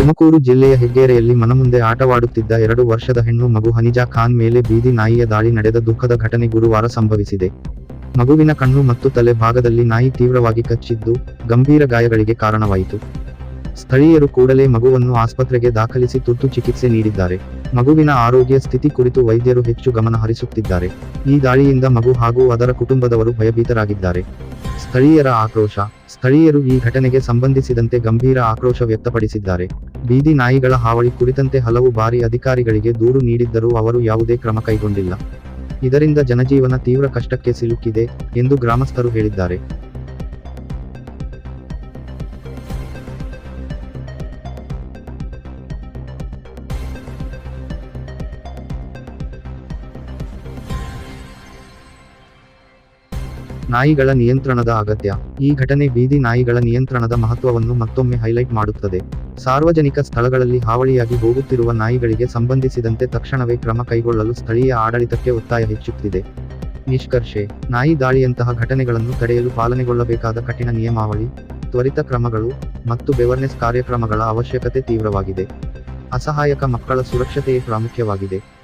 ತುಮಕೂರು ಜಿಲ್ಲೆಯ ಹೆಗ್ಗೇರೆಯಲ್ಲಿ ಮನಮುಂದೆ ಆಟವಾಡುತ್ತಿದ್ದ ಎರಡು ವರ್ಷದ ಹೆಣ್ಣು ಮಗು ಹನಿಜಾ ಖಾನ್ ಮೇಲೆ ಬೀದಿ ನಾಯಿಯ ದಾಳಿ ನಡೆದ ದುಃಖದ ಘಟನೆ ಗುರುವಾರ ಸಂಭವಿಸಿದೆ. ಮಗುವಿನ ಕಣ್ಣು ಮತ್ತು ತಲೆ ಭಾಗದಲ್ಲಿ ನಾಯಿ ತೀವ್ರವಾಗಿ ಕಚ್ಚಿದ್ದು ಗಂಭೀರ ಗಾಯಗಳಿಗೆ ಕಾರಣವಾಯಿತು. ಸ್ಥಳೀಯರು ಕೂಡಲೇ ಮಗುವನ್ನು ಆಸ್ಪತ್ರೆಗೆ ದಾಖಲಿಸಿ ತುರ್ತು ಚಿಕಿತ್ಸೆ ನೀಡಿದ್ದಾರೆ. ಮಗುವಿನ ಆರೋಗ್ಯ ಸ್ಥಿತಿ ಕುರಿತು ವೈದ್ಯರು ಹೆಚ್ಚು ಗಮನ ಹರಿಸುತ್ತಿದ್ದಾರೆ. ಈ ದಾಳಿಯಿಂದ ಮಗು ಹಾಗೂ ಅದರ ಕುಟುಂಬದವರು ಭಯಭೀತರಾಗಿದ್ದಾರೆ. ಸ್ಥಳೀಯರ ಆಕ್ರೋಶ, ಸ್ಥಳೀಯರು ಈ ಘಟನೆಗೆ ಸಂಬಂಧಿಸಿದಂತೆ ಗಂಭೀರ ಆಕ್ರೋಶ ವ್ಯಕ್ತಪಡಿಸಿದ್ದಾರೆ. ಬೀದಿ ನಾಯಿಗಳ ಹಾವಳಿ ಕುರಿತಂತೆ ಹಲವು ಬಾರಿ ಅಧಿಕಾರಿಗಳಿಗೆ ದೂರು ನೀಡಿದ್ದರೂ ಅವರು ಯಾವುದೇ ಕ್ರಮ ಕೈಗೊಂಡಿಲ್ಲ. ಇದರಿಂದ ಜನಜೀವನ ತೀವ್ರ ಕಷ್ಟಕ್ಕೆ ಸಿಲುಕಿದೆ ಎಂದು ಗ್ರಾಮಸ್ಥರು ಹೇಳಿದ್ದಾರೆ. ನಾಯಿಗಳ ನಿಯಂತ್ರಣದ ಅಗತ್ಯ. ಈ ಘಟನೆ ಬೀದಿ ನಾಯಿಗಳ ನಿಯಂತ್ರಣದ ಮಹತ್ವವನ್ನು ಮತ್ತೊಮ್ಮೆ ಹೈಲೈಟ್ ಮಾಡುತ್ತದೆ. ಸಾರ್ವಜನಿಕ ಸ್ಥಳಗಳಲ್ಲಿ ಹಾವಳಿಯಾಗಿ ಹೋಗುತ್ತಿರುವ ನಾಯಿಗಳಿಗೆ ಸಂಬಂಧಿಸಿದಂತೆ ತಕ್ಷಣವೇ ಕ್ರಮ ಕೈಗೊಳ್ಳಲು ಸ್ಥಳೀಯ ಆಡಳಿತಕ್ಕೆ ಒತ್ತಾಯ ಹೆಚ್ಚುತ್ತಿದೆ. ನಿಷ್ಕರ್ಷೆ. ನಾಯಿ ದಾಳಿಯಂತಹ ಘಟನೆಗಳನ್ನು ತಡೆಯಲು ಪಾಲನೆಗೊಳ್ಳಬೇಕಾದ ಕಠಿಣ ನಿಯಮಾವಳಿ, ತ್ವರಿತ ಕ್ರಮಗಳು ಮತ್ತು ಬೆವರ್ನೆಸ್ ಕಾರ್ಯಕ್ರಮಗಳ ಅವಶ್ಯಕತೆ ತೀವ್ರವಾಗಿದೆ. ಅಸಹಾಯಕ ಮಕ್ಕಳ ಸುರಕ್ಷತೆಯೇ ಪ್ರಾಮುಖ್ಯವಾಗಿದೆ.